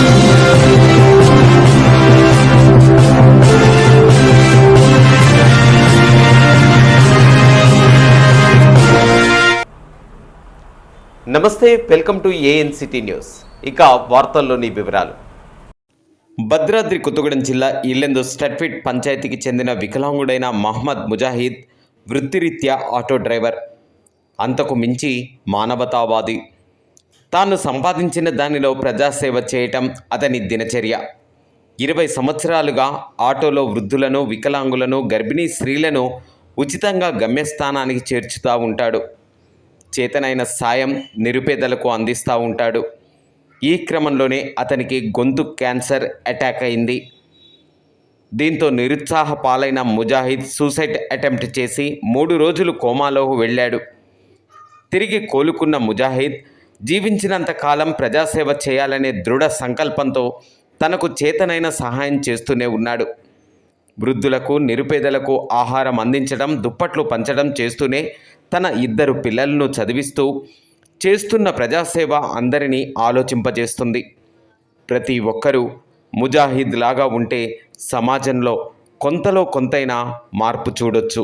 నమస్తే welcome to ANCT news. ఇక వార్తల్లోని వివరాలు. భద్రాద్రి కొత్తగూడెం జిల్లా ఇల్లెందు స్టట్ఫిట్ పంచాయతీకి చెందిన వికలాంగుడైన మహమ్మద్ ముజాహిద్ వృత్తిరీత్యా ఆటో డ్రైవర్. అంతకు మించి మానవతావాది. తాను సంపాదించిన దానిలో ప్రజాసేవ చేయటం అతని దినచర్య. ఇరవై సంవత్సరాలుగా ఆటోలో వృద్ధులను వికలాంగులను గర్భిణీ స్త్రీలను ఉచితంగా గమ్యస్థానానికి చేర్చుతూ ఉంటాడు. చేతనైన సాయం నిరుపేదలకు అందిస్తూ ఉంటాడు. ఈ క్రమంలోనే అతనికి గొంతు క్యాన్సర్ అటాక్ అయింది. దీంతో నిరుత్సాహ పాలైన ముజాహిద్ సూసైడ్ అటెంప్ట్ చేసి మూడు రోజులు కోమాలో వెళ్ళాడు. తిరిగి కోలుకున్న ముజాహిద్ జీవించినంత కాలం ప్రజాసేవ చేయాలనే దృఢ సంకల్పంతో తనకు చేతనైన సహాయం చేస్తూనే ఉన్నాడు. వృద్ధులకు నిరుపేదలకు ఆహారం అందించడం దుప్పట్లు పంచడం చేస్తూనే తన ఇద్దరు పిల్లలను చదివిస్తూ చేస్తున్న ప్రజాసేవ అందరినీ ఆలోచింపజేస్తుంది. ప్రతి ఒక్కరూ ముజాహిద్ లాగా ఉంటే సమాజంలో కొంతలో కొంతైనా మార్పు చూడొచ్చు.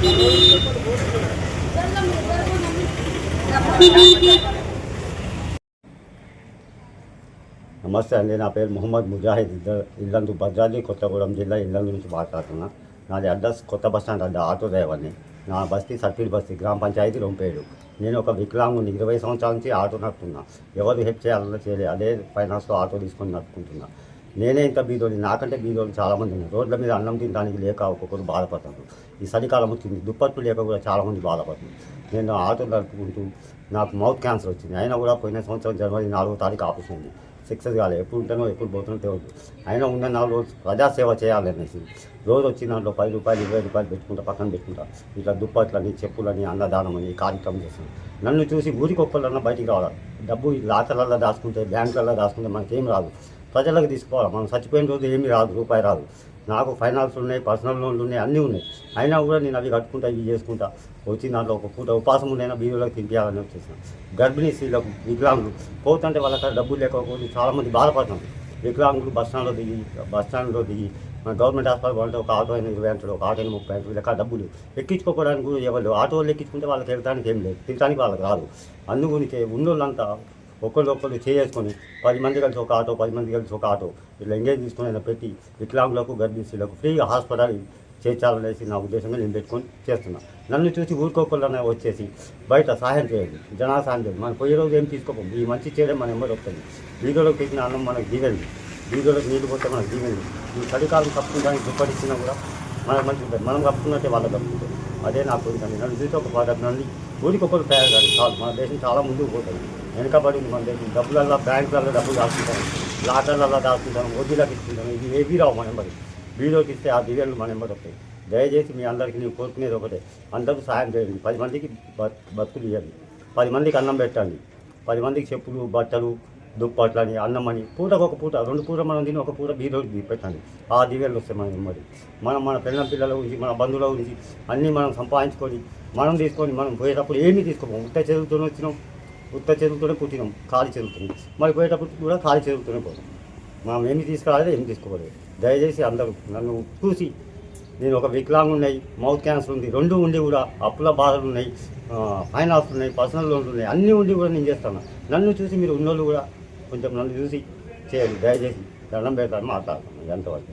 నమస్తే అండి నా పేరు మొహమ్మద్ ముజాహిద్ ఇల్లందు భద్రాద్రి కొత్తగూడెం జిల్లా ఇల్లందు నుంచి మాట్లాడుతున్నా. నాది అడ్రస్ కొత్త బస్ స్టాండ్ అడ్డ ఆటో డ్రైవర్ని నా బస్తీ సర్కిల్ బస్తీ గ్రామ పంచాయతీ రొంపేడు. నేను ఒక వికలాంగుని ఇరవై సంవత్సరాల నుంచి ఆటో నడుపుతున్నా. ఎవరు హెల్ప్ చేయాలన్నా చేయలేదు అదే ఫైనాన్స్లో ఆటో తీసుకొని నడుపుకుంటున్నా. నేనే ఇంత బీదోని నాకంటే బీదోని చాలామంది ఉన్నారు. రోడ్ల మీద అన్నం తినడానికి లేక ఒక్కొక్కరు బాధపడుతున్నారు ఈ చలికాలం వచ్చింది దుప్పట్లు లేక కూడా చాలామంది బాధపడుతున్నారు నేను ఆటో నడుపుకుంటూ నాకు మౌత్ క్యాన్సర్ వచ్చింది. అయినా కూడా పోయిన సంవత్సరం జనవరి నాలుగో తారీఖు ఆపరేషన్ అయింది సక్సెస్ కాలేదు ఎప్పుడు ఉంటానో ఎప్పుడు పోతున్నా తెలియదు అయినా ఉన్న నాలుగు రోజు ప్రజాసేవ చేయాలనేసి రోజు వచ్చి దాంట్లో పది రూపాయలు ఇరవై రూపాయలు పెట్టుకుంటా పక్కన పెట్టుకుంటా. ఇట్లా దుప్పట్లని చెప్పులని అన్నదానం అని ఈ కార్యక్రమం చేస్తాను నన్ను చూసి ఊరికి ఒక్కళ్ళన్నా బయటికి రావాలి. డబ్బు ఈ లాకర్లలో దాచుకుంటే బ్యాంకులలో దాచుకుంటే మనకేం రాదు. ప్రజలకు తీసుకోవాలి. మనం చచ్చిపోయిన రోజు ఏమీ రాదు రూపాయి రాదు. నాకు ఫైనాన్స్ ఉన్నాయి పర్సనల్ లోన్లు ఉన్నాయి అన్నీ ఉన్నాయి. అయినా కూడా నేను అవి కట్టుకుంటా ఇవి చేసుకుంటా. వచ్చి దాంట్లో ఒక పూట ఉపాసం ఉండైనా బీరులకు తింపేయాలని వచ్చేసిన. గర్భిణీ స్త్రీలకు వికలాంగులు పోతుంటే వాళ్ళ డబ్బులు లేకపోతే చాలామంది బాధపడుతున్నారు వికలాంగులు బస్ స్టాండ్లో దిగి బస్ స్టాండ్లో దిగి మన గవర్నమెంట్ హాస్పిటల్ అంటే ఒక ఆటో అయినా ఇరవై అంటాడు ఒక ఆటో అయినా ముప్పై అంటాడు లెక్క డబ్బులు ఎక్కించుకోవడానికి కూడా ఎవరు ఆటోలు ఎక్కించుకుంటే వాళ్ళకి వెళ్ళడానికి ఏం లేదు తినడానికి వాళ్ళకి రాదు. అందుగునికే ఉన్నోళ్ళంతా ఒకళ్ళు ఒకళ్ళు చేసుకొని పది మంది కలిసి ఒక ఆటో పది మంది కలిసి ఒక ఆటో ఇట్లా ఎంగేజ్ తీసుకొని అయినా పెట్టి వికలాంగులకు గర్భిణీలకు ఫ్రీగా హాస్పిటల్ చేర్చాలనేసి నా ఉద్దేశంగా నేను పెట్టుకొని చేస్తున్నా. నన్ను చూసి ఊరుకోకుండా వచ్చేసి బయట సహాయం చేయండి జనా సహాయం చేయండి. మనం పోయే రోజు ఏం తీసుకోపోం? ఈ మంచి చేయడం మన ఎంబడి వస్తుంది వీధిలోకి పెట్టిన అన్నం మనకు దిగండి వీధిలోకి నీళ్ళు పోతే మనకు దిగండి ఈ చలికాలం కప్పుకోవడానికి దుప్పటిచ్చినా కూడా మనకు మంచి ఉంటుంది మనం కప్పుకున్నట్టే వాళ్ళకి కప్పుకుంటాం. అదే నాకు ఉంటుంది నన్ను చూసి ఒక పదహారు నుండి ఊరికి తయారు కాదు. చాలు మన దేశం చాలా ముందుకు పోతుంది. వెనకబడింది మన దేశం. డబ్బులల్లో బ్యాంకులలో డబ్బులు దాచుకుంటాం. లాకర్లలో దాచుకుంటాం. వడ్డీలకు ఇస్తుంటాం ఇది ఏవి రావు మన ఎంబడి బీలోకి ఇస్తే ఆ దివ్యాలు మన ఎంబడి వస్తాయి. దయచేసి మీ అందరికీ నేను కోరుకునేది ఒకటే. అందరికీ సాయం చేయండి. పది మందికి బతుకులు ఇవ్వండి. పది మందికి అన్నం పెట్టండి. పది మందికి చెప్పులు బట్టలు దుప్పట్లని అన్నం అని పూటకు ఒక పూట రెండు పూట మనం తిని ఒక పూట బీరోకి పెట్టండి. ఆ దివ్యాలు వస్తాయి మనం మరి మనం మన పిల్లల పిల్లల గురించి మన బంధువుల గురించి అన్నీ మనం సంపాదించుకొని మనం తీసుకొని మనం పోయేటప్పుడు ఏమీ తీసుకోము. ఉత్త చదువుతూనే వచ్చినాం ఉత్త చదువుతూనే పుట్టినాం ఖాళీ చదువుతున్నాం మరి పోయేటప్పుడు కూడా ఖాళీ చదువుతూనే పోతాం. మనం ఏమి తీసుకురాలేదు ఏమి తీసుకోలేదు. దయచేసి అందరూ నన్ను చూసి నేను ఒక వికలాంగు ఉన్నాయి మౌత్ క్యాన్సర్ ఉంది రెండు ఉండి కూడా అప్పుల బాధలు ఉన్నాయి ఫైనాన్స్ ఉన్నాయి పర్సనల్ లోన్లు ఉన్నాయి అన్నీ ఉండి కూడా నేను చేస్తాను. నన్ను చూసి మీరు ఉన్నోళ్ళు కూడా కొంచెం నన్ను చూసి చేయండి. దయచేసి దండం పెడతాను మాట్లాడతాను. ఎంతవరకు?